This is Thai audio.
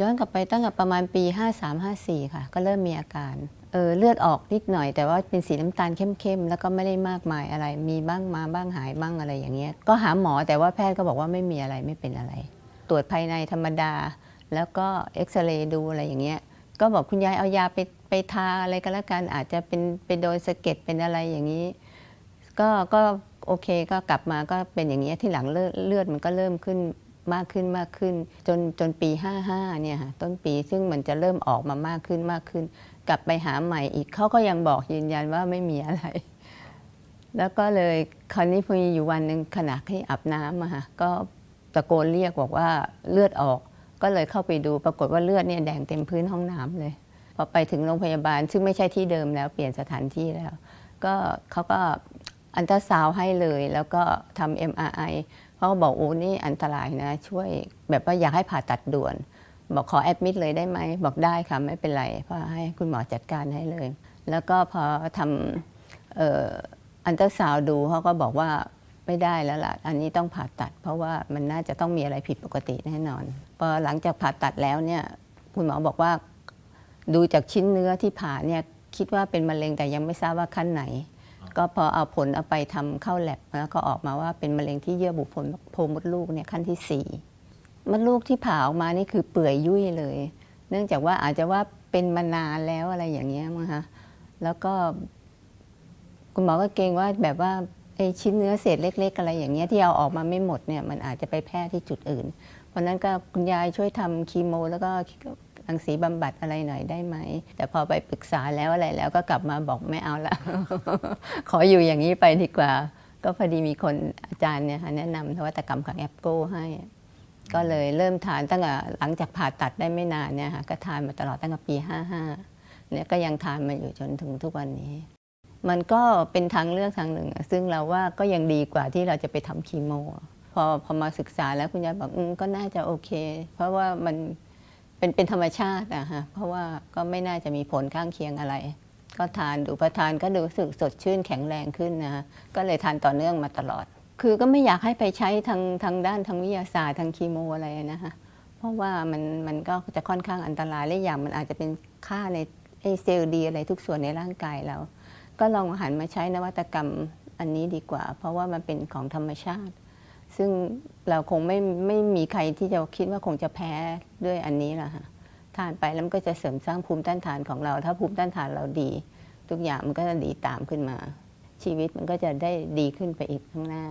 ย้อนกลับไปตั้งแต่ประมาณปี 53-54 ค่ะ ก็เริ่มมีอาการเออเลือดออกนิดหน่อย แต่ว่าเป็นสีน้ำตาลเข้มๆแล้วก็ไม่ได้มากมายอะไร มีบ้างมาบ้างหายบ้างอะไรอย่างเงี้ยก็หาหมอแต่ว่าแพทย์ก็บอกว่าไม่มีอะไรไม่เป็นอะไร ตรวจภายในธรรมดา แล้วก็เอ็กซเรย์ดูอะไรอย่างเงี้ยก็บอกคุณยายเอายาไปไปทาอะไรก็แล้วกันอาจจะเป็นไปโดนสะเก็ดเป็นอะไรอย่างนี้ ก็ก็โอเคก็กลับมาก็เป็นอย่างเงี้ยที่หลังเลือดมันก็เริ่มขึ้น มากขึ้นมากขึ้น จนจนปี 55เนี่ยค่ะต้นปีซึ่งมันจะเริ่มออกมามากขึ้นมากขึ้น กลับไปหาใหม่อีกเขาก็ยังบอกยืนยันว่าไม่มีอะไร แล้วก็เลยคราวนี้พออยู่วันหนึ่งขณะที่อาบน้ำอะค่ะก็ตะโกนเรียกบอกว่าเลือดออก ก็เลยเข้าไปดูปรากฏว่าเลือดเนี่ยแดงเต็มพื้นห้องน้ำเลยพอไปถึงโรงพยาบาลซึ่งไม่ใช่ที่เดิมแล้วเปลี่ยนสถานที่แล้ว ก็เขาก็ อันตราซาวให้เลย แล้วก็ทำ MRI เขาก็บอกโอ้นี่อันตรายนะ ช่วยแบบว่าอยากให้ผ่าตัดด่วน บอกขอแอดมิดเลยได้ไหม บอกได้ค่ะ ไม่เป็นไรเพราะให้คุณหมอจัดการให้เลย แล้วก็พอทำเอ่ออันตราซาวด์ดูเขาก็บอกว่าไม่ได้แล้วล่ะ อันนี้ต้องผ่าตัด เพราะว่ามันน่าจะต้องมีอะไรผิดปกติแน่นอน พอหลังจากผ่าตัดแล้วเนี่ยคุณหมอบอกว่าดูจากชิ้นเนื้อที่ผ่าเนี่ยคิดว่าเป็นมะเร็งแต่ยังไม่ทราบว่าขั้นไหน ก็พอเอาผลเอาไปทำเข้าแลบแล้วก็ออกมาว่าเป็นมะเร็งที่เยื่อบุโพรงโพรงมดลูกเนี่ยขั้นที่สี่มดลูกที่ผ่าออกมานี่คือเปื่อยยุ่ยเลย เนื่องจากว่าอาจจะว่าเป็นมานานแล้วอะไรอย่างเงี้ยมั้งคะแล้วก็ คุณหมอก็เกรงว่าแบบว่าไอ้ชิ้นเนื้อเศษเล็ก ๆ อะไรอย่างเงี้ยที่เอาออกมาไม่หมดเนี่ยมันอาจจะไปแพร่ที่จุดอื่น เพราะนั้นก็คุณยายช่วยทำคีโม แล้วก็ รังสีบำบัดอะไรหน่อยได้ไหม แต่พอไปปรึกษาแล้วอะไรแล้วก็กลับมาบอกไม่เอาละขออยู่อย่างนี้ไปดีกว่า ก็พอดีมีคนอาจารย์เนี่ยค่ะแนะนำนวัตกรรมของแอปโก้ให้ก็เลยเริ่มทานตั้งแต่หลังจากผ่าตัดได้ไม่นานเนี่ยค่ะก็ทานมาตลอดตั้งแต่ปี 55 เนี่ยก็ยังทานมาอยู่จนถึงทุกวันนี้ มันก็เป็นทางเลือกทางหนึ่ง ซึ่งเราว่าก็ยังดีกว่าที่เราจะไปทำคีโม พอพอมาศึกษาแล้วคุณยายบอกอืมก็น่าจะโอเค เพราะว่ามัน เป็นเป็นธรรมชาติอะฮะเพราะว่าก็ไม่น่าจะมีผลข้างเคียงอะไร ก็ทานดูพอทานก็รู้สึกสดชื่นแข็งแรงขึ้นนะฮะก็เลยทานต่อเนื่องมาตลอด คือก็ไม่อยากให้ไปใช้ทางทางด้านทางวิทยาศาสตร์ทางคีโมอะไรนะคะเพราะว่ามันมันก็จะค่อนข้างอันตรายและอย่างมันอาจจะเป็นค่าในไอเซลล์ดีอะไรทุกส่วนในร่างกายเราก็ลองหันมาใช้นวัตกรรมอันนี้ดีกว่า เพราะว่ามันเป็นของธรรมชาติ ซึ่งเราคงไม่ไม่มีใครที่จะคิดว่าคงจะแพ้ด้วยอันนี้แหละค่ะทานไปแล้วมันก็จะเสริมสร้างภูมิต้านทานของเรา ถ้าภูมิต้านทานเราดี ทุกอย่างมันก็จะดีตามขึ้นมา ชีวิตมันก็จะได้ดีขึ้นไปอีกข้างหน้า